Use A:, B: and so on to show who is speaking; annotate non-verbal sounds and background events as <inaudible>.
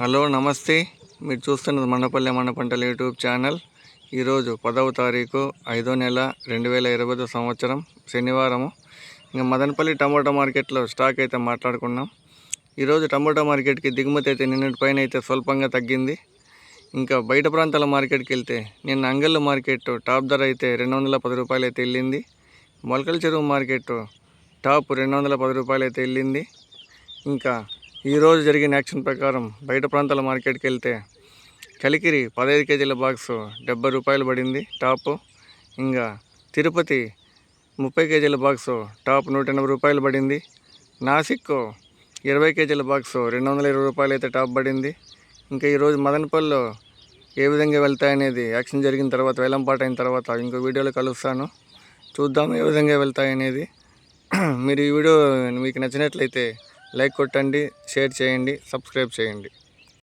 A: Hello నమస్తే. మీరు చూస్తున్నది మండపల్లె మన పంటల యూట్యూబ్ ఛానల్. ఈరోజు పదవ తారీఖు ఐదో నెల రెండు వేల ఇరవై సంవత్సరం శనివారము. ఇంకా మదనపల్లి టమోటా మార్కెట్లో స్టాక్ అయితే మాట్లాడుకున్నాం. ఈరోజు టమోటా మార్కెట్కి దిగుమతి అయితే నిన్నటిపైన అయితే స్వల్పంగా తగ్గింది. ఇంకా బయట ప్రాంతాల మార్కెట్కి వెళ్తే నిన్న అంగళ్ళు మార్కెట్ టాప్ ధర అయితే రెండు వందల పది రూపాయలు అయితే వెళ్ళింది. మొలకల చెరువు మార్కెట్ టాప్ రెండు వందల పది రూపాయలు అయితే వెళ్ళింది. ఇంకా ఈరోజు జరిగిన యాక్షన్ ప్రకారం బయట ప్రాంతాల మార్కెట్కి వెళ్తే కలికిరి పదహైదు కేజీల బాక్స్ డెబ్బై రూపాయలు పడింది టాప్. ఇంకా తిరుపతి ముప్పై కేజీల బాక్స్ టాప్ నూట ఎనభై రూపాయలు పడింది నాసిక్ ఇరవై కేజీల బాక్స్ రెండు వందల ఇరవై రూపాయలు అయితే టాప్ పడింది. ఇంకా ఈరోజు మదనపల్లిలో ఏ విధంగా వెళ్తాయనేది యాక్షన్ జరిగిన తర్వాత వేలంపాట అయిన తర్వాత ఇంకో వీడియోలో కలుస్తాను. చూద్దాం ఏ విధంగా వెళ్తాయనేది <clears throat> మీరు ఈ వీడియో మీకు నచ్చినట్లయితే లైక్ కొట్టండి షేర్ చేయండి సబ్స్క్రైబ్ చేయండి.